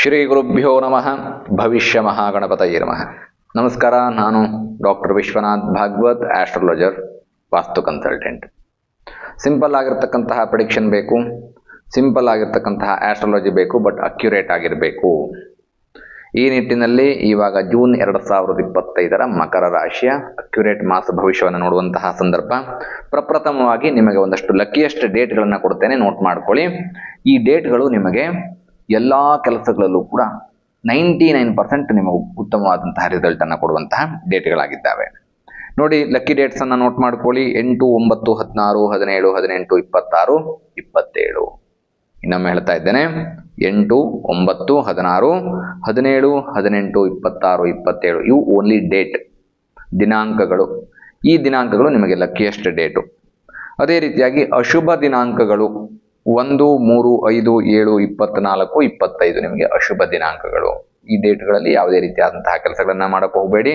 ಶ್ರೀ ಗುರುಭ್ಯೋ ನಮಃ. ಭವಿಷ್ಯ ಮಹಾಗಣಪತಯೇ ನಮಃ. ನಮಸ್ಕಾರ, ನಾನು doctor Vishwanath Bhagwat astrologer vastu consultant simple ಆಗಿರ್ತಕ್ಕಂತಹ prediction ಬೇಕು ಸಿಂಪಲ್ ಆಗಿರ್ತಕ್ಕಂತಹ ಆಸ್ಟ್ರಾಲಜಿ ಬೇಕು ಬಟ್ ಅಕ್ಯುರೇಟ್ ಆಗಿರಬೇಕು. ಈ ನಿಟ್ಟಿನಲ್ಲಿ ಇವಾಗ ಜೂನ್ ಎರಡು ಸಾವಿರದ ಇಪ್ಪತ್ತೈದರ ಮಕರ ರಾಶಿಯ ಅಕ್ಯುರೇಟ್ ಮಾಸ ಭವಿಷ್ಯವನ್ನು ನೋಡುವಂತಹ ಸಂದರ್ಭ. ಪ್ರಪ್ರಥಮವಾಗಿ ನಿಮಗೆ ಒಂದಷ್ಟು ಲಕ್ಕಿಯೆಸ್ಟ್ ಡೇಟ್ಗಳನ್ನು ಕೊಡ್ತೇನೆ. ನೋಟ್ ಮಾಡ್ಕೊಳ್ಳಿ. ಈ ಡೇಟ್ಗಳು ನಿಮಗೆ ಎಲ್ಲ ಕೆಲಸಗಳಲ್ಲೂ ಕೂಡ ನೈಂಟಿ ನೈನ್ ಪರ್ಸೆಂಟ್ ನಿಮಗೆ ಉತ್ತಮವಾದಂತಹ ರಿಸಲ್ಟನ್ನು ಕೊಡುವಂತಹ ಡೇಟ್ಗಳಾಗಿದ್ದಾವೆ ನೋಡಿ ಲಕ್ಕಿ ಡೇಟ್ಸನ್ನು ನೋಟ್ ಮಾಡ್ಕೊಳ್ಳಿ. ಎಂಟು, ಒಂಬತ್ತು, ಹದಿನಾರು, ಹದಿನೇಳು, ಹದಿನೆಂಟು, ಇಪ್ಪತ್ತಾರು, ಇಪ್ಪತ್ತೇಳು. ಇನ್ನೊಮ್ಮೆ ಹೇಳ್ತಾ ಇದ್ದೇನೆ. ಎಂಟು, ಒಂಬತ್ತು, ಹದಿನಾರು, ಹದಿನೇಳು, ಹದಿನೆಂಟು, ಇಪ್ಪತ್ತಾರು, ಇಪ್ಪತ್ತೇಳು, ಇವು ಓನ್ಲಿ ಡೇಟ್ ದಿನಾಂಕಗಳು. ಈ ದಿನಾಂಕಗಳು ನಿಮಗೆ ಲಕ್ಕಿಯೆಸ್ಟ್ ಡೇಟು ಅದೇ ರೀತಿಯಾಗಿ ಅಶುಭ ದಿನಾಂಕಗಳು ಒಂದು, ಮೂರು, ಐದು, ಏಳು, ಇಪ್ಪತ್ನಾಲ್ಕು, ಇಪ್ಪತ್ತೈದು ನಿಮಗೆ ಅಶುಭ ದಿನಾಂಕಗಳು. ಈ ಡೇಟ್ಗಳಲ್ಲಿ ಯಾವುದೇ ರೀತಿಯಾದಂತಹ ಕೆಲಸಗಳನ್ನು ಮಾಡಕ್ಕೆ ಹೋಗಬೇಡಿ.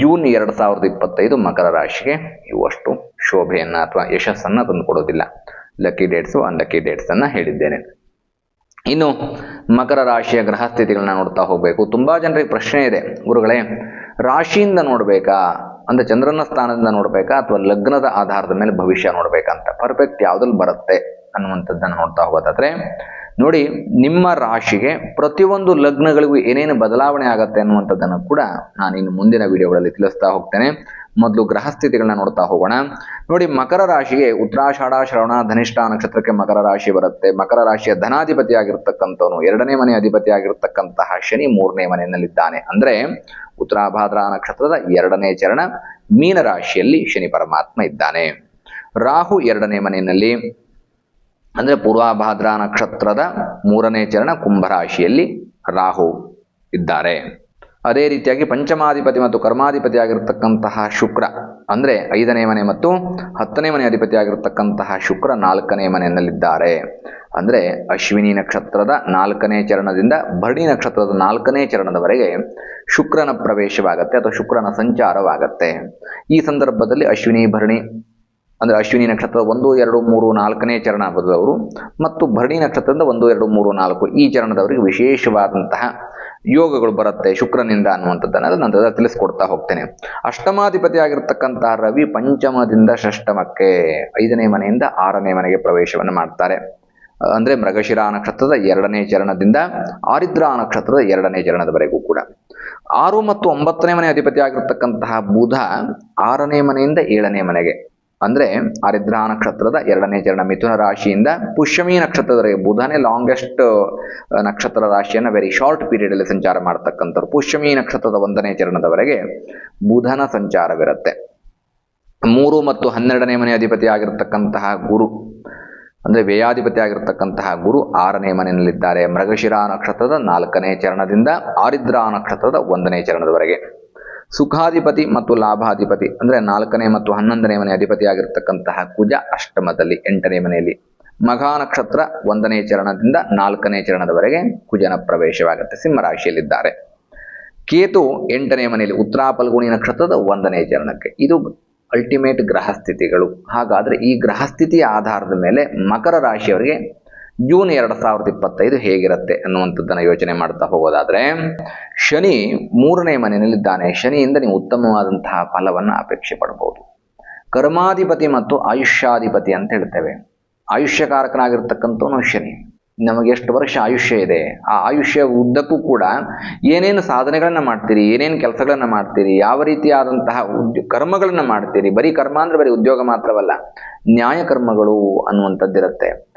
ಜೂನ್ ಎರಡು ಸಾವಿರದ ಇಪ್ಪತ್ತೈದು ಮಕರ ರಾಶಿಗೆ ಇವಷ್ಟು ಶೋಭೆಯನ್ನು ಅಥವಾ ಯಶಸ್ಸನ್ನು ತಂದುಕೊಡೋದಿಲ್ಲ ಲಕ್ಕಿ ಡೇಟ್ಸು ಅನ್ಲಕ್ಕಿ ಡೇಟ್ಸನ್ನು ಹೇಳಿದ್ದೇನೆ. ಇನ್ನು ಮಕರ ರಾಶಿಯ ಗ್ರಹ ಸ್ಥಿತಿಗಳನ್ನ ನೋಡ್ತಾ ಹೋಗಬೇಕು. ತುಂಬಾ ಜನರಿಗೆ ಪ್ರಶ್ನೆ ಇದೆ. ಗುರುಗಳೇ, ರಾಶಿಯಿಂದ ನೋಡಬೇಕಾ? ಅಂದ್ರೆ ಚಂದ್ರನ ಸ್ಥಾನದಿಂದ ನೋಡಬೇಕಾ ಅಥವಾ ಲಗ್ನದ ಆಧಾರದ ಮೇಲೆ ಭವಿಷ್ಯ ನೋಡ್ಬೇಕಂತ? ಪರ್ಫೆಕ್ಟ್ ಯಾವ್ದಲ್ಲಿ ಬರುತ್ತೆ ಅನ್ನುವಂಥದ್ದನ್ನು ನೋಡ್ತಾ ಹೋಗೋದಾದ್ರೆ, ನೋಡಿ, ನಿಮ್ಮ ರಾಶಿಗೆ ಪ್ರತಿಯೊಂದು ಲಗ್ನಗಳಿಗೂ ಏನೇನು ಬದಲಾವಣೆ ಆಗತ್ತೆ ಅನ್ನುವಂಥದ್ದನ್ನು ಕೂಡ ನಾನು ಇನ್ನು ಮುಂದಿನ ವಿಡಿಯೋಗಳಲ್ಲಿ ತಿಳಿಸ್ತಾ ಹೋಗ್ತೇನೆ. ಮೊದಲು ಗ್ರಹ ಸ್ಥಿತಿಗಳನ್ನ ನೋಡ್ತಾ ಹೋಗೋಣ. ನೋಡಿ, ಮಕರ ರಾಶಿಗೆ ಉತ್ತರಾಷಾಢ ಶ್ರವಣ, ಧನಿಷ್ಠ ನಕ್ಷತ್ರಕ್ಕೆ ಮಕರ ರಾಶಿ ಬರುತ್ತೆ. ಮಕರ ರಾಶಿಯ ಧನಾಧಿಪತಿ ಆಗಿರ್ತಕ್ಕಂಥವನು ಎರಡನೇ ಮನೆ ಅಧಿಪತಿ ಆಗಿರ್ತಕ್ಕಂತಹ ಶನಿ ಮೂರನೇ ಮನೆಯಲ್ಲಿದ್ದಾನೆ. ಅಂದ್ರೆ ಉತ್ತರಾಭಾದ್ರ ನಕ್ಷತ್ರದ ಎರಡನೇ ಚರಣ ಮೀನ ರಾಶಿಯಲ್ಲಿ ಶನಿ ಪರಮಾತ್ಮ ಇದ್ದಾನೆ. ರಾಹು ಎರಡನೇ ಮನೆಯಲ್ಲಿ, ಅಂದ್ರೆ ಪೂರ್ವಾಭಾದ್ರ ನಕ್ಷತ್ರದ ಮೂರನೇ ಚರಣ ಕುಂಭರಾಶಿಯಲ್ಲಿ ರಾಹು ಇದ್ದಾರೆ. ಅದೇ ರೀತಿಯಾಗಿ ಪಂಚಮಾಧಿಪತಿ ಮತ್ತು ಕರ್ಮಾಧಿಪತಿ ಆಗಿರತಕ್ಕಂತಹ ಶುಕ್ರ, ಅಂದ್ರೆ ಐದನೇ ಮನೆ ಮತ್ತು ಹತ್ತನೇ ಮನೆ ಅಧಿಪತಿ ಆಗಿರತಕ್ಕಂತಹ ಶುಕ್ರ ನಾಲ್ಕನೇ ಮನೆಯಲ್ಲಿದ್ದಾರೆ. ಅಂದ್ರೆ ಅಶ್ವಿನಿ ನಕ್ಷತ್ರದ ನಾಲ್ಕನೇ ಚರಣದಿಂದ ಭರಣಿ ನಕ್ಷತ್ರದ ನಾಲ್ಕನೇ ಚರಣದವರೆಗೆ ಶುಕ್ರನ ಪ್ರವೇಶವಾಗತ್ತೆ ಅಥವಾ ಶುಕ್ರನ ಸಂಚಾರವಾಗತ್ತೆ. ಈ ಸಂದರ್ಭದಲ್ಲಿ ಅಶ್ವಿನಿ, ಭರಣಿ, ಅಂದ್ರೆ ಅಶ್ವಿನಿ ನಕ್ಷತ್ರ ಒಂದು, ಎರಡು, ಮೂರು, ನಾಲ್ಕನೇ ಚರಣ ಮತ್ತು ಭರಣಿ ನಕ್ಷತ್ರದಿಂದ ಒಂದು, ಎರಡು, ಮೂರು, ನಾಲ್ಕು ಈ ಚರಣದವರಿಗೆ ವಿಶೇಷವಾದಂತಹ ಯೋಗಗಳು ಬರುತ್ತೆ, ಶುಕ್ರನಿಂದ ಅನ್ನುವಂಥದ್ದನ್ನ ನಂತರ ತಿಳಿಸ್ಕೊಡ್ತಾ ಹೋಗ್ತೇನೆ. ಅಷ್ಟಮಾಧಿಪತಿ ಆಗಿರ್ತಕ್ಕಂತಹ ರವಿ ಪಂಚಮದಿಂದ ಷಷ್ಟಮಕ್ಕೆ ಐದನೇ ಮನೆಯಿಂದ ಆರನೇ ಮನೆಗೆ ಪ್ರವೇಶವನ್ನು ಮಾಡ್ತಾರೆ. ಅಂದ್ರೆ ಮೃಗಶಿರ ನಕ್ಷತ್ರದ ಎರಡನೇ ಚರಣದಿಂದ ಆರಿದ್ರ ನಕ್ಷತ್ರದ ಎರಡನೇ ಚರಣದವರೆಗೂ ಕೂಡ. ಆರು ಮತ್ತು ಒಂಬತ್ತನೇ ಮನೆ ಅಧಿಪತಿ ಆಗಿರ್ತಕ್ಕಂತಹ ಬುಧ ಆರನೇ ಮನೆಯಿಂದ ಏಳನೇ ಮನೆಗೆ ಅಂದ್ರೆ ಆರಿದ್ರ ನಕ್ಷತ್ರದ ಎರಡನೇ ಚರಣ ಮಿಥುನ ರಾಶಿಯಿಂದ ಪುಷ್ಯಮಿ ನಕ್ಷತ್ರದವರೆಗೆ ಬುಧನೇ ಲಾಂಗೆಸ್ಟ್ ನಕ್ಷತ್ರ ರಾಶಿಯನ್ನು ವೆರಿ ಶಾರ್ಟ್ ಪೀರಿಯಡ್ ಅಲ್ಲಿ ಸಂಚಾರ ಮಾಡ್ತಕ್ಕಂಥವ್ರು. ಪುಷ್ಯಮಿ ನಕ್ಷತ್ರದ ಒಂದನೇ ಚರಣದವರೆಗೆ ಬುಧನ ಸಂಚಾರವಿರುತ್ತೆ. ಮೂರು ಮತ್ತು ಹನ್ನೆರಡನೇ ಮನೆ ಅಧಿಪತಿ ಆಗಿರತಕ್ಕಂತಹ ಗುರು, ಅಂದ್ರೆ ವ್ಯಯಾಧಿಪತಿ ಆಗಿರತಕ್ಕಂತಹ ಗುರು ಆರನೇ ಮನೆಯಲ್ಲಿದ್ದಾರೆ. ಮೃಗಶಿರಾ ನಕ್ಷತ್ರದ ನಾಲ್ಕನೇ ಚರಣದಿಂದ ಆರಿದ್ರಾ ನಕ್ಷತ್ರದ ಒಂದನೇ ಚರಣದವರೆಗೆ. ಸುಖಾಧಿಪತಿ ಮತ್ತು ಲಾಭಾಧಿಪತಿ, ಅಂದ್ರೆ ನಾಲ್ಕನೇ ಮತ್ತು ಹನ್ನೊಂದನೇ ಮನೆ ಅಧಿಪತಿಯಾಗಿರ್ತಕ್ಕಂತಹ ಕುಜ ಅಷ್ಟಮದಲ್ಲಿ ಎಂಟನೇ ಮನೆಯಲ್ಲಿ. ಮಘಾ ನಕ್ಷತ್ರ ಒಂದನೇ ಚರಣದಿಂದ ನಾಲ್ಕನೇ ಚರಣದವರೆಗೆ ಕುಜನ ಪ್ರವೇಶವಾಗುತ್ತೆ, ಸಿಂಹರಾಶಿಯಲ್ಲಿದ್ದಾರೆ. ಕೇತು ಎಂಟನೇ ಮನೆಯಲ್ಲಿ ಉತ್ತರಾ ಫಲ್ಗುಣಿ ನಕ್ಷತ್ರದ ಒಂದನೇ ಚರಣಕ್ಕೆ. ಇದು ಅಲ್ಟಿಮೇಟ್ ಗ್ರಹ ಸ್ಥಿತಿಗಳು ಹಾಗಾದ್ರೆ ಈ ಗ್ರಹ ಸ್ಥಿತಿಯ ಆಧಾರದ ಮೇಲೆ ಮಕರ ರಾಶಿಯವರಿಗೆ ಜೂನ್ ಎರಡು ಸಾವಿರದ ಇಪ್ಪತ್ತೈದು ಹೇಗಿರುತ್ತೆ ಅನ್ನುವಂಥದ್ದನ್ನು ಯೋಚನೆ ಮಾಡ್ತಾ ಹೋಗೋದಾದರೆ, ಶನಿ ಮೂರನೇ ಮನೆಯಲ್ಲಿದ್ದಾನೆ. ಶನಿಯಿಂದ ನೀವು ಉತ್ತಮವಾದಂತಹ ಫಲವನ್ನು ಅಪೇಕ್ಷೆ ಪಡಬಹುದು. ಕರ್ಮಾಧಿಪತಿ ಮತ್ತು ಆಯುಷ್ಯಾಧಿಪತಿ ಅಂತ ಹೇಳ್ತೇವೆ. ಆಯುಷ್ಯಕಾರಕನಾಗಿರ್ತಕ್ಕಂಥವನು ಶನಿ. ನಮಗೆ ಎಷ್ಟು ವರ್ಷ ಆಯುಷ್ಯ ಇದೆ. ಆ ಆಯುಷ್ಯ ಉದ್ದಕ್ಕೂ ಕೂಡ ಏನೇನು ಸಾಧನೆಗಳನ್ನು ಮಾಡ್ತೀರಿ, ಏನೇನು ಕೆಲಸಗಳನ್ನು ಮಾಡ್ತೀರಿ, ಯಾವ ರೀತಿಯಾದಂತಹ ಉದ್ಯ, ಕರ್ಮಗಳನ್ನು ಮಾಡ್ತೀರಿ. ಬರೀ ಕರ್ಮ ಅಂದರೆ ಬರೀ ಉದ್ಯೋಗ ಮಾತ್ರವಲ್ಲ ನ್ಯಾಯ ಕರ್ಮಗಳು ಅನ್ನುವಂಥದ್ದಿರುತ್ತೆ.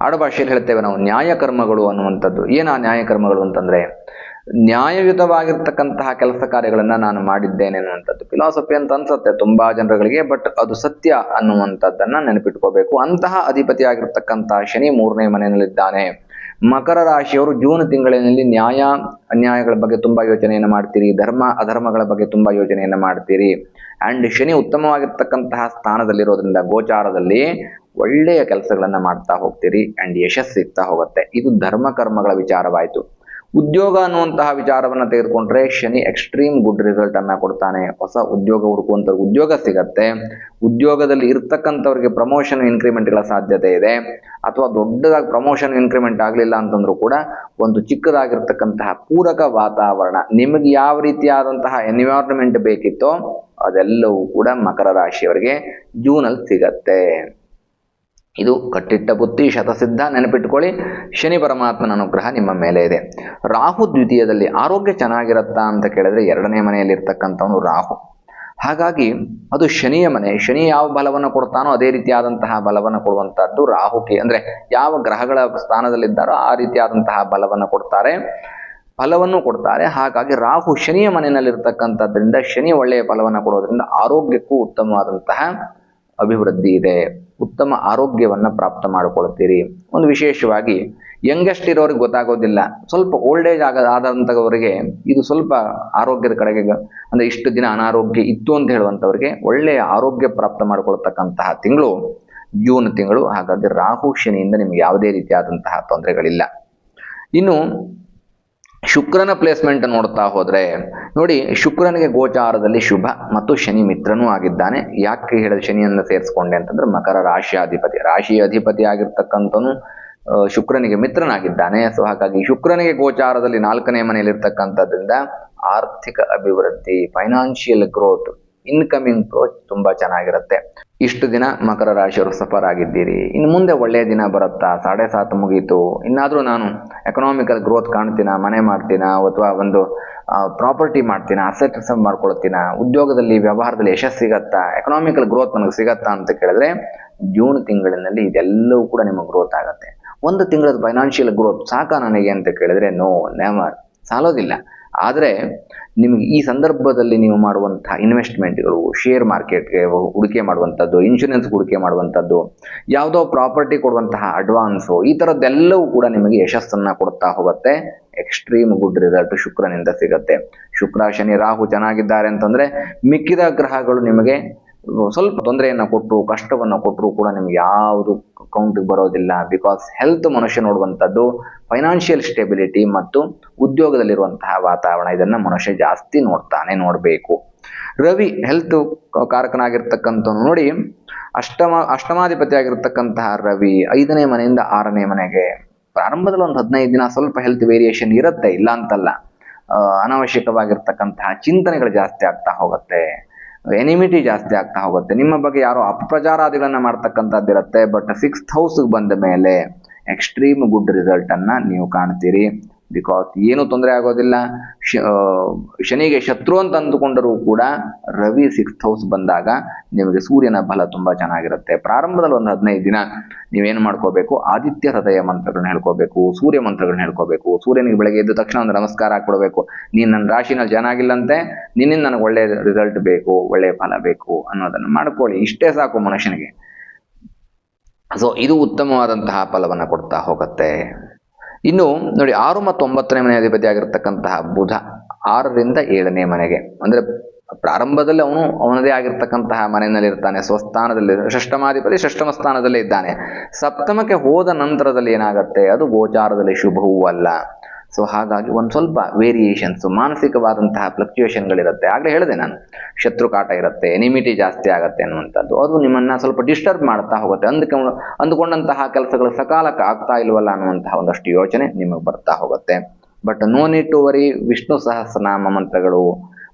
ಆಡುಭಾಷೆಯಲ್ಲಿ ಹೇಳ್ತೇವೆ ನಾವು ನ್ಯಾಯಕರ್ಮಗಳು ಅನ್ನುವಂಥದ್ದು. ಏನು ಆ ನ್ಯಾಯಕರ್ಮಗಳು ಅಂತಂದರೆ? ನ್ಯಾಯಯುತವಾಗಿರ್ತಕ್ಕಂತಹ ಕೆಲಸ ಕಾರ್ಯಗಳನ್ನು ನಾನು ಮಾಡಿದ್ದೇನೆ ಅನ್ನುವಂಥದ್ದು. ಫಿಲಾಸಫಿ ಅಂತ ಅನ್ಸುತ್ತೆ ತುಂಬಾ ಜನರುಗಳಿಗೆ ಬಟ್ ಅದು ಸತ್ಯ ಅನ್ನುವಂಥದ್ದನ್ನು ನೆನಪಿಟ್ಕೋಬೇಕು. ಅಂತಹ ಅಧಿಪತಿ ಆಗಿರ್ತಕ್ಕಂತಹ ಶನಿ ಮೂರನೇ ಮನೆಯಲ್ಲಿದ್ದಾನೆ. ಮಕರ ರಾಶಿಯವರು ಜೂನ್ ತಿಂಗಳಿನಲ್ಲಿ ನ್ಯಾಯ, ಅನ್ಯಾಯಗಳ ಬಗ್ಗೆ ತುಂಬಾ ಯೋಚನೆಯನ್ನು ಮಾಡ್ತೀರಿ. ಧರ್ಮ, ಅಧರ್ಮಗಳ ಬಗ್ಗೆ ತುಂಬಾ ಯೋಚನೆಯನ್ನು ಮಾಡ್ತೀರಿ. ಅಂಡ್ ಶನಿ ಉತ್ತಮವಾಗಿರ್ತಕ್ಕಂತಹ ಸ್ಥಾನದಲ್ಲಿರೋದ್ರಿಂದ, ಗೋಚಾರದಲ್ಲಿ ಒಳ್ಳೆಯ ಕೆಲಸಗಳನ್ನು ಮಾಡ್ತಾ ಹೋಗ್ತೀರಿ ಅಂಡ್ ಯಶಸ್ಸು ಸಿಗ್ತಾ ಹೋಗುತ್ತೆ. ಇದು ಧರ್ಮ ಕರ್ಮಗಳ ವಿಚಾರವಾಯಿತು. ಉದ್ಯೋಗ ಅನ್ನುವಂತಹ ವಿಚಾರವನ್ನು ತೆಗೆದುಕೊಂಡ್ರೆ ಶನಿ ಎಕ್ಸ್ಟ್ರೀಮ್ ಗುಡ್ ರಿಸಲ್ಟ್ ಅನ್ನ ಕೊಡ್ತಾನೆ. ಹೊಸ ಉದ್ಯೋಗ ಹುಡುಕುವಂತ ಉದ್ಯೋಗ ಸಿಗತ್ತೆ. ಉದ್ಯೋಗದಲ್ಲಿ ಇರ್ತಕ್ಕಂಥವ್ರಿಗೆ ಪ್ರಮೋಷನ್ ಇನ್ಕ್ರಿಮೆಂಟ್ಗಳ ಸಾಧ್ಯತೆ ಇದೆ. ಅಥವಾ ದೊಡ್ಡದಾಗಿ ಪ್ರಮೋಷನ್ ಇನ್ಕ್ರಿಮೆಂಟ್ ಆಗಲಿಲ್ಲ ಅಂತಂದ್ರೂ ಕೂಡ ಒಂದು ಚಿಕ್ಕದಾಗಿರ್ತಕ್ಕಂತಹ ಪೂರಕ ವಾತಾವರಣ, ನಿಮಗೆ ಯಾವ ರೀತಿಯಾದಂತಹ ಎನ್ವಿರಾನ್ಮೆಂಟ್ ಬೇಕಿತ್ತೋ ಅದೆಲ್ಲವೂ ಕೂಡ ಮಕರ ರಾಶಿಯವರಿಗೆ ಜೂನಲ್ಲಿ ಸಿಗತ್ತೆ. ಇದು ಕಟ್ಟಿಟ್ಟ ಬುತ್ತಿ ಶತಸಿದ್ಧ ನೆನಪಿಟ್ಕೊಳ್ಳಿ. ಶನಿ ಪರಮಾತ್ಮನ ಅನುಗ್ರಹ ನಿಮ್ಮ ಮೇಲೆ ಇದೆ. ರಾಹು ದ್ವಿತೀಯದಲ್ಲಿ ಆರೋಗ್ಯ ಚೆನ್ನಾಗಿರತ್ತಾ ಅಂತ ಕೇಳಿದ್ರೆ ಎರಡನೇ ಮನೆಯಲ್ಲಿ ಇರ್ತಕ್ಕಂಥವನು ರಾಹು. ಹಾಗಾಗಿ ಅದು ಶನಿಯ ಮನೆ, ಶನಿ ಯಾವ ಬಲವನ್ನು ಕೊಡ್ತಾನೋ ಅದೇ ರೀತಿಯಾದಂತಹ ಬಲವನ್ನು ಕೊಡುವಂತಹದ್ದು ರಾಹುಕಿ ಅಂದ್ರೆ ಯಾವ ಗ್ರಹಗಳ ಸ್ಥಾನದಲ್ಲಿದ್ದಾರೋ ಆ ರೀತಿಯಾದಂತಹ ಬಲವನ್ನು ಕೊಡ್ತಾರೆ, ಫಲವನ್ನು ಕೊಡ್ತಾರೆ. ಹಾಗಾಗಿ ರಾಹು ಶನಿಯ ಮನೆಯಲ್ಲಿರ್ತಕ್ಕಂಥದ್ರಿಂದ ಶನಿ ಒಳ್ಳೆಯ ಫಲವನ್ನು ಕೊಡೋದ್ರಿಂದ ಆರೋಗ್ಯಕ್ಕೂ ಉತ್ತಮವಾದಂತಹ ಅಭಿವೃದ್ಧಿ ಇದೆ. ಉತ್ತಮ ಆರೋಗ್ಯವನ್ನು ಪ್ರಾಪ್ತ ಮಾಡಿಕೊಳ್ತೀರಿ. ಒಂದು ವಿಶೇಷವಾಗಿ ಯಂಗೆಸ್ಟ್ ಇರೋರಿಗೆ ಗೊತ್ತಾಗೋದಿಲ್ಲ. ಸ್ವಲ್ಪ ಓಲ್ಡ್ ಏಜ್ ಆಗ ಆದಂಥವರಿಗೆ ಇದು ಸ್ವಲ್ಪ ಆರೋಗ್ಯದ ಕಡೆಗೆ ಅಂದರೆ ಇಷ್ಟು ದಿನ ಅನಾರೋಗ್ಯ ಇತ್ತು ಅಂತ ಹೇಳುವಂಥವ್ರಿಗೆ ಒಳ್ಳೆಯ ಆರೋಗ್ಯ ಪ್ರಾಪ್ತ ಮಾಡಿಕೊಳ್ತಕ್ಕಂತಹ ತಿಂಗಳು ಜೂನ್ ತಿಂಗಳು. ಹಾಗಾಗಿ ರಾಹು ಶನಿಯಿಂದ ನಿಮ್ಗೆ ಯಾವುದೇ ರೀತಿಯಾದಂತಹ ತೊಂದರೆಗಳಿಲ್ಲ. ಇನ್ನು ಶುಕ್ರನ ಪ್ಲೇಸ್ಮೆಂಟ್ ನೋಡ್ತಾ ಹೋದ್ರೆ, ನೋಡಿ ಶುಕ್ರನಿಗೆ ಗೋಚಾರದಲ್ಲಿ ಶುಭ ಮತ್ತು ಶನಿ ಮಿತ್ರನೂ ಆಗಿದ್ದಾನೆ. ಯಾಕೆ ಹೇಳಿದ ಶನಿಯನ್ನು ಸೇರಿಸ್ಕೊಂಡೆ ಅಂತಂದ್ರೆ ಮಕರ ರಾಶಿ ಅಧಿಪತಿ ರಾಶಿ ಅಧಿಪತಿ ಆಗಿರ್ತಕ್ಕಂಥನು ಶುಕ್ರನಿಗೆ ಮಿತ್ರನಾಗಿದ್ದಾನೆ. ಸೊ ಹಾಗಾಗಿ ಶುಕ್ರನಿಗೆ ಗೋಚಾರದಲ್ಲಿ ನಾಲ್ಕನೇ ಮನೆಯಲ್ಲಿರ್ತಕ್ಕಂಥದ್ರಿಂದ ಆರ್ಥಿಕ ಅಭಿವೃದ್ಧಿ ಫೈನಾನ್ಷಿಯಲ್ ಗ್ರೋತ್ ಇನ್ಕಮಿಂಗ್ ಗ್ರೋತ್ ತುಂಬಾ ಚೆನ್ನಾಗಿರುತ್ತೆ. ಇಷ್ಟು ದಿನ ಮಕರ ರಾಶಿಯವರು ಸಫರ್ ಆಗಿದ್ದೀರಿ. ಇನ್ನು ಮುಂದೆ ಒಳ್ಳೆಯ ದಿನ ಬರುತ್ತಾ? ಸಾಡೆ ಸಾತ್ ಮುಗೀತು. ಇನ್ನಾದರೂ ನಾನು ಎಕನಾಮಿಕಲ್ ಗ್ರೋತ್ ಕಾಣ್ತೀನ? ಮನೆ ಮಾಡ್ತೀನ? ಅಥವಾ ಒಂದು ಪ್ರಾಪರ್ಟಿ ಮಾಡ್ತೀನ? ಅಸೆಟ್ ಮಾಡ್ಕೊಳ್ತೀನ? ಉದ್ಯೋಗದಲ್ಲಿ, ವ್ಯವಹಾರದಲ್ಲಿ ಯಶಸ್ಸು ಸಿಗತ್ತಾ? ಎಕನಾಮಿಕಲ್ ಗ್ರೋತ್ ನನಗೆ ಸಿಗತ್ತಾ ಅಂತ ಕೇಳಿದ್ರೆ ಜೂನ್ ತಿಂಗಳಿನಲ್ಲಿ ಇದೆಲ್ಲವೂ ಕೂಡ ನಿಮಗೆ ಗ್ರೋತ್ ಆಗುತ್ತೆ. ಒಂದು ತಿಂಗಳ ಫೈನಾನ್ಷಿಯಲ್ ಗ್ರೋತ್ ಸಾಕಾ ನನಗೆ ಅಂತ ಕೇಳಿದ್ರೆ ನೋ ನೆವರ್ ಸಾಲೋದಿಲ್ಲ. ಆದರೆ ನಿಮಗೆ ಈ ಸಂದರ್ಭದಲ್ಲಿ ನೀವು ಮಾಡುವಂಥ ಇನ್ವೆಸ್ಟ್ಮೆಂಟ್ಗಳು ಶೇರ್ ಮಾರ್ಕೆಟ್ಗೆ ಹೂಡಿಕೆ ಮಾಡುವಂಥದ್ದು ಇನ್ಶೂರೆನ್ಸ್ ಹೂಡಿಕೆ ಮಾಡುವಂಥದ್ದು, ಯಾವುದೋ ಪ್ರಾಪರ್ಟಿ ಕೊಡುವಂತಹ ಅಡ್ವಾನ್ಸು ಈ ಥರದ್ದೆಲ್ಲವೂ ಕೂಡ ನಿಮಗೆ ಯಶಸ್ಸನ್ನು ಕೊಡ್ತಾ ಹೋಗುತ್ತೆ. ಎಕ್ಸ್ಟ್ರೀಮ್ ಗುಡ್ ರಿಸಲ್ಟ್ ಶುಕ್ರನಿಂದ ಸಿಗುತ್ತೆ. ಶುಕ್ರ, ಶನಿ, ರಾಹು ಚೆನ್ನಾಗಿದ್ದಾರೆ ಅಂತಂದರೆ ಮಿಕ್ಕಿದ ಗ್ರಹಗಳು ನಿಮಗೆ ಸ್ವಲ್ಪ ತೊಂದರೆಯನ್ನು ಕೊಟ್ಟರು ಕಷ್ಟವನ್ನು ಕೊಟ್ಟರು ಕೂಡ ನಿಮ್ಗೆ ಯಾವುದು ಕೌಂಟಿಗೆ ಬರೋದಿಲ್ಲ. ಬಿಕಾಸ್ ಹೆಲ್ತ್ ಮನುಷ್ಯ ನೋಡುವಂಥದ್ದು ಫೈನಾನ್ಷಿಯಲ್ ಸ್ಟೆಬಿಲಿಟಿ ಮತ್ತು ಉದ್ಯೋಗದಲ್ಲಿರುವಂತಹ ವಾತಾವರಣ, ಇದನ್ನ ಮನುಷ್ಯ ಜಾಸ್ತಿ ನೋಡ್ತಾನೆ ನೋಡಬೇಕು. ರವಿ ಹೆಲ್ತ್ ಕಾರಕನಾಗಿರ್ತಕ್ಕಂಥವ್ನು ನೋಡಿ, ಅಷ್ಟಮ ಅಷ್ಟಮಾಧಿಪತಿ ಆಗಿರ್ತಕ್ಕಂತಹ ರವಿ ಐದನೇ ಮನೆಯಿಂದ ಆರನೇ ಮನೆಗೆ. ಪ್ರಾರಂಭದಲ್ಲಿ ಒಂದು ಹದಿನೈದು ದಿನ ಸ್ವಲ್ಪ ಹೆಲ್ತ್ ವೇರಿಯೇಷನ್ ಇರುತ್ತೆ, ಇಲ್ಲ ಅಂತಲ್ಲ. ಅನಾವಶ್ಯಕವಾಗಿರ್ತಕ್ಕಂತಹ ಚಿಂತನೆಗಳು ಜಾಸ್ತಿ ಆಗ್ತಾ ಹೋಗುತ್ತೆ. ಎನಿಮಿಟಿ ಜಾಸ್ತಿ ಆಗ್ತಾ ಹೋಗುತ್ತೆ. ನಿಮ್ಮ ಬಗ್ಗೆ ಯಾರೋ ಅಪಪ್ರಚಾರಾದಿಗಳನ್ನ ಮಾಡ್ತಕ್ಕಂಥದ್ದಿರುತ್ತೆ ಬಟ್ ಸಿಕ್ಸ್ತ್ ಹೌಸ್ಗೆ ಬಂದ ಮೇಲೆ ಎಕ್ಸ್ಟ್ರೀಮ್ ಗುಡ್ ರಿಸಲ್ಟ್ ಅನ್ನ ನೀವು ಕಾಣ್ತೀರಿ. ಬಿಕಾಸ್ ಏನು ತೊಂದರೆ ಆಗೋದಿಲ್ಲ. ಶನಿಗೆ ಶತ್ರು ಅಂತ ಅಂದುಕೊಂಡರೂ ಕೂಡ ರವಿ ಸಿಕ್ಸ್ತ್ ಹೌಸ್ ಬಂದಾಗ ನಿಮಗೆ ಸೂರ್ಯನ ಬಲ ತುಂಬಾ ಚೆನ್ನಾಗಿರುತ್ತೆ. ಪ್ರಾರಂಭದಲ್ಲಿ ಒಂದು ಹದಿನೈದು ದಿನ ನೀವೇನು ಮಾಡ್ಕೋಬೇಕು? ಆದಿತ್ಯ ಹೃದಯ ಮಂತ್ರಗಳನ್ನ ಹೇಳ್ಕೋಬೇಕು, ಸೂರ್ಯ ಮಂತ್ರಗಳನ್ನ ಹೇಳ್ಕೋಬೇಕು, ಸೂರ್ಯನಿಗೆ ಬೆಳಗ್ಗೆ ಎದ್ದ ತಕ್ಷಣ ಒಂದು ನಮಸ್ಕಾರ ಹಾಕ್ಕೊಡ್ಬೇಕು ನೀನು ನನ್ನ ರಾಶಿನಲ್ಲಿ ಚೆನ್ನಾಗಿಲ್ಲಂತೆ ನಿನ್ನಿಂದ ನನಗೆ ಒಳ್ಳೆ ರಿಸಲ್ಟ್ ಬೇಕು ಒಳ್ಳೆಯ ಫಲ ಬೇಕು ಅನ್ನೋದನ್ನು ಮಾಡ್ಕೊಳ್ಳಿ. ಇಷ್ಟೇ ಸಾಕು ಮನುಷ್ಯನಿಗೆ. ಸೊ ಇದು ಉತ್ತಮವಾದಂತಹ ಫಲವನ್ನು ಕೊಡ್ತಾ ಹೋಗುತ್ತೆ. ಇನ್ನು ನೋಡಿ ಆರು ಮತ್ತು ಒಂಬತ್ತನೇ ಮನೆ ಅಧಿಪತಿ ಆಗಿರ್ತಕ್ಕಂತಹ ಬುಧ ಆರರಿಂದ ಏಳನೇ ಮನೆಗೆ. ಅಂದ್ರೆ ಪ್ರಾರಂಭದಲ್ಲಿ ಅವನು ಅವನದೇ ಆಗಿರ್ತಕ್ಕಂತಹ ಮನೆಯಲ್ಲಿ ಇರ್ತಾನೆ, ಸ್ವಸ್ಥಾನದಲ್ಲಿ ಷಷ್ಟಮಾಧಿಪತಿ ಷಷ್ಟಮ ಸ್ಥಾನದಲ್ಲೇ ಇದ್ದಾನೆ. ಸಪ್ತಮಕ್ಕೆ ಹೋದ ನಂತರದಲ್ಲಿ ಏನಾಗುತ್ತೆ? ಅದು ಗೋಚಾರದಲ್ಲಿ ಶುಭವೂ ಅಲ್ಲ. ಸೊ ಹಾಗಾಗಿ ಒಂದು ಸ್ವಲ್ಪ ವೇರಿಯೇಷನ್ಸ್ ಮಾನಸಿಕವಾದಂತಹ ಫ್ಲಕ್ಚುಯೇಷನ್ಗಳಿರುತ್ತೆ ಆಗಲೇ ಹೇಳಿದೆ ನಾನು. ಶತ್ರು ಕಾಟ ಇರುತ್ತೆ ಎನಿಮಿಟಿ ಜಾಸ್ತಿ ಆಗುತ್ತೆ ಅನ್ನುವಂಥದ್ದು. ಅದು ನಿಮ್ಮನ್ನು ಸ್ವಲ್ಪ ಡಿಸ್ಟರ್ಬ್ ಮಾಡ್ತಾ ಹೋಗುತ್ತೆ. ಅಂದಕ್ಕೆ ಅಂದುಕೊಂಡಂತಹ ಕೆಲಸಗಳು ಸಕಾಲಕ್ಕೆ ಆಗ್ತಾ ಇಲ್ವಲ್ಲ ಅನ್ನುವಂತಹ ಒಂದಷ್ಟು ಯೋಚನೆ ನಿಮಗೆ ಬರ್ತಾ ಹೋಗುತ್ತೆ. But no need to worry Vishnu Sahasranama ಮಂತ್ರಗಳು,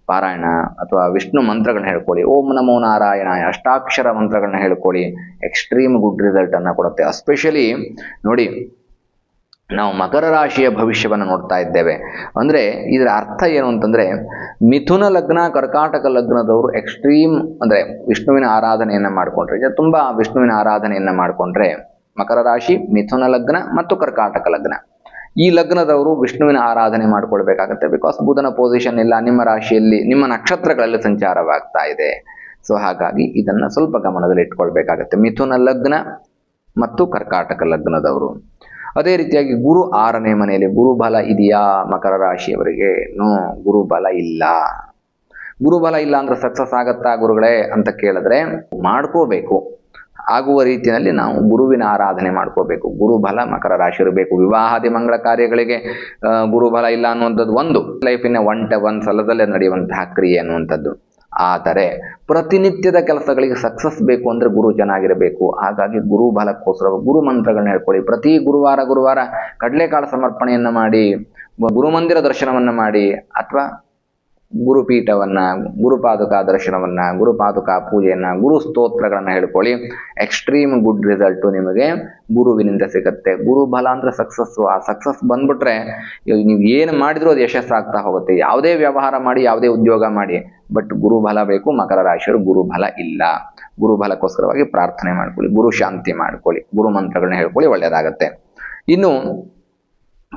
ಪಾರಾಯಣ ಅಥವಾ ವಿಷ್ಣು ಮಂತ್ರಗಳನ್ನ ಹೇಳ್ಕೊಳ್ಳಿ. ಓಂ ನಮೋ ನಾರಾಯಣ ಅಷ್ಟಾಕ್ಷರ ಮಂತ್ರಗಳನ್ನ ಹೇಳ್ಕೊಳ್ಳಿ. ಎಕ್ಸ್ಟ್ರೀಮ್ ಗುಡ್ ರಿಸಲ್ಟ್ ಅನ್ನ ಕೊಡುತ್ತೆ. ಅಸ್ಪೆಷಲಿ ನೋಡಿ ನಾವು ಮಕರ ರಾಶಿಯ ಭವಿಷ್ಯವನ್ನು ನೋಡ್ತಾ ಇದ್ದೇವೆ. ಅಂದರೆ ಇದರ ಅರ್ಥ ಏನು ಅಂತಂದರೆ, ಮಿಥುನ ಲಗ್ನ, ಕರ್ಕಾಟಕ ಲಗ್ನದವರು ಎಕ್ಸ್ಟ್ರೀಮ್ ಅಂದರೆ ವಿಷ್ಣುವಿನ ಆರಾಧನೆಯನ್ನು ಮಾಡಿಕೊಂಡ್ರೆ ತುಂಬ ವಿಷ್ಣುವಿನ ಆರಾಧನೆಯನ್ನು ಮಾಡಿಕೊಂಡ್ರೆ, ಮಕರ ರಾಶಿ, ಮಿಥುನ ಲಗ್ನ ಮತ್ತು ಕರ್ಕಾಟಕ ಲಗ್ನ. ಈ ಲಗ್ನದವರು ವಿಷ್ಣುವಿನ ಆರಾಧನೆ ಮಾಡಿಕೊಳ್ಬೇಕಾಗತ್ತೆ ಬಿಕಾಸ್ ಬುಧನ ಪೊಸಿಷನ್ ಇಲ್ಲ, ನಿಮ್ಮ ರಾಶಿಯಲ್ಲಿ, ನಿಮ್ಮ ನಕ್ಷತ್ರಗಳಲ್ಲಿ ಸಂಚಾರವಾಗ್ತಾ ಇದೆ. ಸೊ ಹಾಗಾಗಿ ಇದನ್ನು ಸ್ವಲ್ಪ ಗಮನದಲ್ಲಿ ಇಟ್ಕೊಳ್ಬೇಕಾಗತ್ತೆ ಮಿಥುನ ಲಗ್ನ ಮತ್ತು ಕರ್ಕಾಟಕ ಲಗ್ನದವರು. ಅದೇ ರೀತಿಯಾಗಿ ಗುರು ಆರನೇ ಮನೆಯಲ್ಲಿ ಗುರುಬಲ ಇದೆಯಾ ಮಕರ ರಾಶಿಯವರಿಗೆ? ನೋ, ಗುರುಬಲ ಇಲ್ಲ. ಗುರುಬಲ ಇಲ್ಲ ಅಂದ್ರೆ ಸಕ್ಸಸ್ ಆಗತ್ತಾ ಗುರುಗಳೇ ಅಂತ ಕೇಳಿದ್ರೆ ಮಾಡ್ಕೋಬೇಕು. ಆಗುವ ರೀತಿಯಲ್ಲಿ ನಾವು ಗುರುವಿನ ಆರಾಧನೆ ಮಾಡ್ಕೋಬೇಕು. ಗುರು ಬಲ ಮಕರ ರಾಶಿ ಇರಬೇಕು ವಿವಾಹಾದಿ ಮಂಗಳ ಕಾರ್ಯಗಳಿಗೆ ಗುರುಬಲ ಗುರು ಬಲ ಇಲ್ಲ ಅನ್ನುವಂಥದ್ದು ಒಂದು. ಲೈಫಿನ ಒಂಟ ಒನ್ ಸಲದಲ್ಲೇ ನಡೆಯುವಂತಹ ಕ್ರಿಯೆ ಅನ್ನುವಂಥದ್ದು. ಆದರೆ ಪ್ರತಿನಿತ್ಯದ ಕೆಲಸಗಳಿಗೆ ಸಕ್ಸಸ್ ಬೇಕು ಅಂದರೆ ಗುರು ಚೆನ್ನಾಗಿರಬೇಕು. ಹಾಗಾಗಿ ಗುರು ಬಲಕ್ಕೋಸ್ಕರ ಗುರು ಮಂತ್ರಗಳನ್ನ ಹೇಳ್ಕೊಳ್ಳಿ. ಪ್ರತಿ ಗುರುವಾರ ಗುರುವಾರ ಕಡಲೆಕಾಳು ಸಮರ್ಪಣೆಯನ್ನು ಮಾಡಿ, ಗುರುಮಂದಿರ ದರ್ಶನವನ್ನು ಮಾಡಿ, ಅಥವಾ ಗುರುಪೀಠವನ್ನ, ಗುರುಪಾದುಕ ದರ್ಶನವನ್ನ, ಗುರುಪಾದುಕ ಪೂಜೆಯನ್ನ, ಗುರು ಸ್ತೋತ್ರಗಳನ್ನ ಹೇಳ್ಕೊಳ್ಳಿ. ಎಕ್ಸ್ಟ್ರೀಮ್ ಗುಡ್ ರಿಸಲ್ಟು ನಿಮಗೆ ಗುರುವಿನಿಂದ ಸಿಗುತ್ತೆ. ಗುರು ಬಲ ಅಂದ್ರೆ ಸಕ್ಸಸ್ ಆ ಸಕ್ಸಸ್ ಬಂದ್ಬಿಟ್ರೆ ನೀವು ಏನು ಮಾಡಿದ್ರೂ ಅದು ಯಶಸ್ಸಾಗ್ತಾ ಹೋಗುತ್ತೆ. ಯಾವುದೇ ವ್ಯವಹಾರ ಮಾಡಿ, ಯಾವುದೇ ಉದ್ಯೋಗ ಮಾಡಿ ಬಟ್ ಗುರು ಬಲ ಬೇಕು, ಮಕರ ರಾಶಿಯವರು ಗುರು ಬಲ ಇಲ್ಲ. ಗುರು ಬಲಕ್ಕೋಸ್ಕರವಾಗಿ ಪ್ರಾರ್ಥನೆ ಮಾಡ್ಕೊಳ್ಳಿ, ಗುರು ಶಾಂತಿ ಮಾಡ್ಕೊಳ್ಳಿ, ಗುರು ಮಂತ್ರಗಳನ್ನ ಹೇಳ್ಕೊಳ್ಳಿ ಒಳ್ಳೆಯದಾಗತ್ತೆ ಇನ್ನು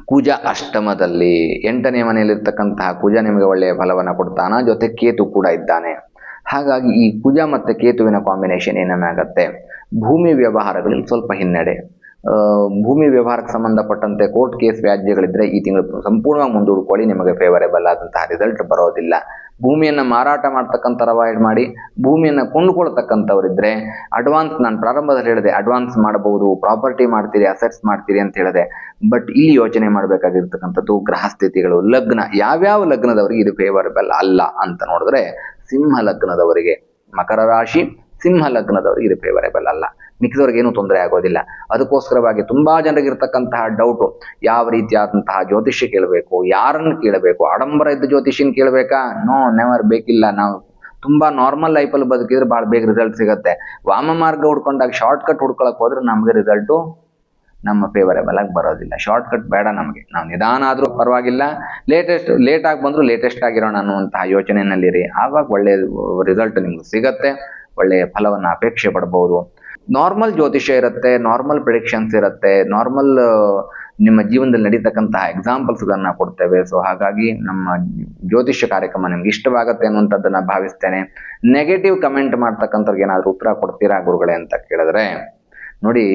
ಕುಜ ಅಷ್ಟಮದಲ್ಲಿ ಎಂಟನೇ ಮನೆಯಲ್ಲಿರ್ತಕ್ಕಂತಹ ಕುಜ ನಿಮಗೆ ಒಳ್ಳೆಯ ಫಲವನ್ನು ಕೊಡ್ತಾನ. ಜೊತೆ ಕೇತು ಕೂಡ ಇದ್ದಾನೆ. ಹಾಗಾಗಿ ಈ ಕುಜ ಮತ್ತು ಕೇತುವಿನ ಕಾಂಬಿನೇಷನ್ ಏನೇನಾಗತ್ತೆ? ಭೂಮಿ ವ್ಯವಹಾರಗಳಲ್ಲಿ ಸ್ವಲ್ಪ ಹಿನ್ನಡೆ. ಭೂಮಿ ವ್ಯವಹಾರಕ್ಕೆ ಸಂಬಂಧಪಟ್ಟಂತೆ ಕೋರ್ಟ್ ಕೇಸ್ ವ್ಯಾಜ್ಯಗಳಿದ್ರೆ ಈ ತಿಂಗಳು ಸಂಪೂರ್ಣವಾಗಿ ಮುಂದೂಡ್ಕೊಳ್ಳಿ. ನಿಮಗೆ ಫೇವರೇಬಲ್ ಆದಂತಹ ರಿಸಲ್ಟ್ ಬರೋದಿಲ್ಲ. ಭೂಮಿಯನ್ನು ಮಾರಾಟ ಮಾಡ್ತಕ್ಕಂಥ ಅವಾಯ್ಡ್ ಮಾಡಿ, ಭೂಮಿಯನ್ನು ಕೊಂಡುಕೊಳ್ತಕ್ಕಂಥವ್ರಿದ್ರೆ ಅಡ್ವಾನ್ಸ್ ನಾನು ಪ್ರಾರಂಭದಲ್ಲಿ ಹೇಳಿದೆ ಅಡ್ವಾನ್ಸ್ ಮಾಡಬಹುದು ಪ್ರಾಪರ್ಟಿ ಮಾಡ್ತೀರಿ ಅಸೆಟ್ಸ್ ಮಾಡ್ತೀರಿ ಅಂತ ಹೇಳಿದೆ. ಬಟ್ ಇಲ್ಲಿ ಯೋಚನೆ ಮಾಡಬೇಕಾಗಿರ್ತಕ್ಕಂಥದ್ದು ಗ್ರಹ ಸ್ಥಿತಿಗಳು ಲಗ್ನ, ಯಾವ್ಯಾವ ಲಗ್ನದವರಿಗೆ ಇದು ಫೇವರಬಲ್ ಅಲ್ಲ ಅಂತ ನೋಡಿದ್ರೆ, ಸಿಂಹ ಲಗ್ನದವರಿಗೆ ಮಕರ ರಾಶಿ, ಸಿಂಹ ಲಗ್ನದವರಿಗೆ ಇದು ಫೇವರೇಬಲ್ ಅಲ್ಲ. ಮಿಕ್ಕಿದವ್ರಿಗೆ ಏನೂ ತೊಂದರೆ ಆಗೋದಿಲ್ಲ. ಅದಕ್ಕೋಸ್ಕರವಾಗಿ ತುಂಬಾ ಜನರಿಗೆ ಇರ್ತಕ್ಕಂತಹ ಡೌಟು ಯಾವ ರೀತಿಯಾದಂತಹ ಜ್ಯೋತಿಷ್ಯ ಕೇಳಬೇಕು, ಯಾರನ್ನು ಕೇಳಬೇಕು, ಆಡಂಬರ ಇದ್ದ ಜ್ಯೋತಿಷ್ಯನ ಕೇಳಬೇಕಾ? ನೋ ನೆವರ್ ಬೇಕಿಲ್ಲ. ನಾವು ತುಂಬಾ ನಾರ್ಮಲ್ ಲೈಫಲ್ಲಿ ಬದುಕಿದ್ರೆ ಭಾಳ ಬೇಗ ರಿಸಲ್ಟ್ ಸಿಗುತ್ತೆ. ವಾಮ ಮಾರ್ಗ ಹುಡ್ಕೊಂಡಾಗ ಶಾರ್ಟ್ ಕಟ್ ಹುಡ್ಕೊಳಕ್ ಹೋದ್ರೆ ನಮಗೆ ರಿಸಲ್ಟು ನಮ್ಮ ಫೇವರೇಬಲ್ ಆಗಿ ಬರೋದಿಲ್ಲ. ಶಾರ್ಟ್ ಕಟ್ ಬೇಡ ನಮಗೆ. ನಾವು ನಿಧಾನ ಆದರೂ ಪರವಾಗಿಲ್ಲ. ಲೇಟೆಸ್ಟ್ ಲೇಟ್ ಆಗಿ ಬಂದರೂ ಲೇಟೆಸ್ಟ್ ಆಗಿರೋಣ ಅನ್ನುವಂತಹ ಯೋಚನೆಯಲ್ಲಿರಿ. ಆವಾಗ ಒಳ್ಳೆಯ ರಿಸಲ್ಟ್ ನಿಮ್ಗೆ ಸಿಗತ್ತೆ. ಒಳ್ಳೆಯ ಫಲವನ್ನು ಅಪೇಕ್ಷೆ ಪಡ್ಬೋದು. ನಾರ್ಮಲ್ ಜ್ಯೋತಿಷ್ಯ ಇರುತ್ತೆ ನಾರ್ಮಲ್ ಪ್ರಿಡಿಕ್ಷನ್ಸ್ ಇರುತ್ತೆ ನಾರ್ಮಲ್ ನಿಮ್ಮ ಜೀವನದಲ್ಲಿ ನಡೀತಕ್ಕಂತಹ ಎಕ್ಸಾಂಪಲ್ಸ್ಗಳನ್ನ ಕೊಡ್ತೇವೆ. ಸೊ ಹಾಗಾಗಿ ನಮ್ಮ ಜ್ಯೋತಿಷ್ಯ ಕಾರ್ಯಕ್ರಮ ನಿಮ್ಗೆ ಇಷ್ಟವಾಗುತ್ತೆ ಅನ್ನುವಂಥದ್ದನ್ನು ಭಾವಿಸ್ತೇನೆ. ನೆಗೆಟಿವ್ ಕಮೆಂಟ್ ಮಾಡ್ತಕ್ಕಂಥವ್ರಿಗೆ ಏನಾದರೂ ಉತ್ತರ ಕೊಡ್ತೀರಾ ಗುರುಗಳೇ ಅಂತ ಕೇಳಿದ್ರೆ, ನೋಡಿ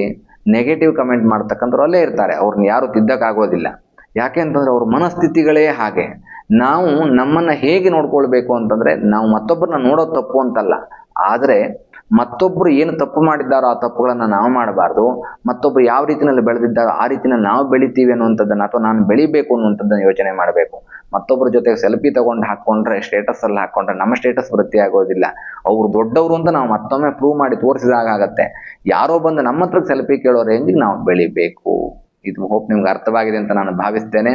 ನೆಗೆಟಿವ್ ಕಮೆಂಟ್ ಮಾಡ್ತಕ್ಕಂಥವ್ರು ಅಲ್ಲೇ ಇರ್ತಾರೆ. ಅವ್ರನ್ನ ಯಾರು ತಿದ್ದಕ್ಕಾಗೋದಿಲ್ಲ. ಯಾಕೆ ಅಂತಂದ್ರೆ ಅವ್ರ ಮನಸ್ಥಿತಿಗಳೇ ಹಾಗೆ. ನಾವು ನಮ್ಮನ್ನ ಹೇಗೆ ನೋಡ್ಕೊಳ್ಬೇಕು ಅಂತಂದ್ರೆ ನಾವು ಮತ್ತೊಬ್ಬರನ್ನ ನೋಡೋದು ತಪ್ಪು ಅಂತಲ್ಲ. ಆದರೆ ಮತ್ತೊಬ್ಬರು ಏನು ತಪ್ಪು ಮಾಡಿದ್ದಾರೋ ಆ ತಪ್ಪುಗಳನ್ನ ನಾವು ಮಾಡಬಾರ್ದು. ಮತ್ತೊಬ್ಬರು ಯಾವ ರೀತಿನಲ್ಲಿ ಬೆಳೆದಿದ್ದಾರೋ ಆ ರೀತಿನಲ್ಲಿ ನಾವು ಬೆಳಿತೀವಿ ಅನ್ನುವಂಥದ್ದನ್ನ ಅಥವಾ ನಾನು ಬೆಳಿಬೇಕು ಅನ್ನುವಂಥದ್ದನ್ನ ಯೋಚನೆ ಮಾಡಬೇಕು. ಮತ್ತೊಬ್ಬರ ಜೊತೆ ಸೆಲ್ಫಿ ತಗೊಂಡು ಹಾಕೊಂಡ್ರೆ ಸ್ಟೇಟಸ್ ಅಲ್ಲಿ ಹಾಕೊಂಡ್ರೆ ನಮ್ಮ ಸ್ಟೇಟಸ್ ವೃತ್ತಿ ಆಗೋದಿಲ್ಲ. ಅವ್ರು ದೊಡ್ಡವರು ಅಂತ ನಾವು ಮತ್ತೊಮ್ಮೆ ಪ್ರೂವ್ ಮಾಡಿ ತೋರಿಸಿದಾಗ ಆಗತ್ತೆ. ಯಾರೋ ಬಂದು ನಮ್ಮ ಹತ್ರ ಸೆಲ್ಫಿ ಕೇಳೋ ರೇಂಜ್ಗೆ ನಾವು ಬೆಳಿಬೇಕು. ಇದು ಹೋಪ್ ನಿಮ್ಗೆ ಅರ್ಥವಾಗಿದೆ ಅಂತ ನಾನು ಭಾವಿಸ್ತೇನೆ.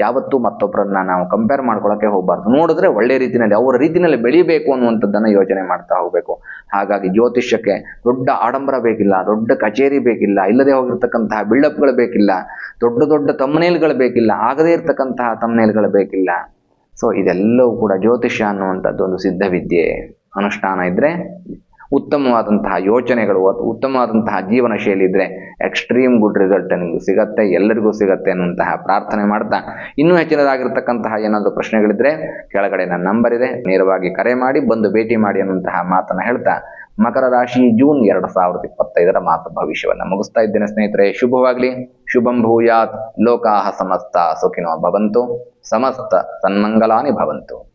ಯಾವತ್ತೂ ಮತ್ತೊಬ್ಬರನ್ನ ನಾವು ಕಂಪೇರ್ ಮಾಡ್ಕೊಳ್ಳೋಕೆ ಹೋಗ್ಬಾರ್ದು. ನೋಡಿದ್ರೆ ಒಳ್ಳೆ ರೀತಿಯಲ್ಲಿ ಅವರ ರೀತಿಯಲ್ಲಿ ಬೆಳಿಬೇಕು ಅನ್ನುವಂಥದ್ದನ್ನು ಯೋಚನೆ ಮಾಡ್ತಾ ಹೋಗ್ಬೇಕು. ಹಾಗಾಗಿ ಜ್ಯೋತಿಷ್ಯಕ್ಕೆ ದೊಡ್ಡ ಆಡಂಬರ ಬೇಕಿಲ್ಲ, ದೊಡ್ಡ ಕಚೇರಿ ಬೇಕಿಲ್ಲ, ಇಲ್ಲದೆ ಹೋಗಿರ್ತಕ್ಕಂತಹ ಬಿಲ್ಡಪ್ಗಳು ಬೇಕಿಲ್ಲ, ದೊಡ್ಡ ದೊಡ್ಡ ತಮ್ಮನೇಲ್ಗಳು ಬೇಕಿಲ್ಲ, ಆಗದೇ ಇರ್ತಕ್ಕಂತಹ ತಮ್ಮನೇಲ್ಗಳು ಬೇಕಿಲ್ಲ. ಸೊ ಇದೆಲ್ಲವೂ ಕೂಡ ಜ್ಯೋತಿಷ್ಯ ಅನ್ನುವಂಥದ್ದು ಒಂದು ಸಿದ್ಧವಿದ್ಯೆ. ಅನುಷ್ಠಾನ ಇದ್ರೆ ಉತ್ತಮವಾದಂತಹ ಯೋಚನೆಗಳು ಉತ್ತಮವಾದಂತಹ ಜೀವನ ಶೈಲಿ ಇದ್ರೆ ಎಕ್ಸ್ಟ್ರೀಮ್ ಗುಡ್ ರಿಸಲ್ಟ್ ನಿಮ್ಗೆ ಸಿಗತ್ತೆ, ಎಲ್ಲರಿಗೂ ಸಿಗತ್ತೆ ಅನ್ನುವಂತಹ ಪ್ರಾರ್ಥನೆ ಮಾಡ್ತಾ. ಇನ್ನೂ ಹೆಚ್ಚಿನದಾಗಿರ್ತಕ್ಕಂತಹ ಏನಾದರೂ ಪ್ರಶ್ನೆಗಳಿದ್ರೆ ಕೆಳಗಡೆ ನನ್ನ ನಂಬರ್ ಇದೆ. ನೇರವಾಗಿ ಕರೆ ಮಾಡಿ, ಬಂದು ಭೇಟಿ ಮಾಡಿ ಅನ್ನುವಂತಹ ಮಾತನ್ನ ಹೇಳ್ತಾ. ಮಕರ ರಾಶಿ ಜೂನ್ ಎರಡು ಸಾವಿರದ ಇಪ್ಪತ್ತೈದರ ಮಾತು ಭವಿಷ್ಯವನ್ನು ಮುಗಿಸ್ತಾ ಇದ್ದೇನೆ ಸ್ನೇಹಿತರೆ. ಶುಭವಾಗಲಿ. ಶುಭಂ ಭೂಯಾತ್. ಲೋಕಾಹ ಸಮಸ್ತ ಸುಖಿನೋ ಭವಂತು. ಸಮಸ್ತ ಸನ್ಮಂಗಲಾನಿ ಭವಂತು.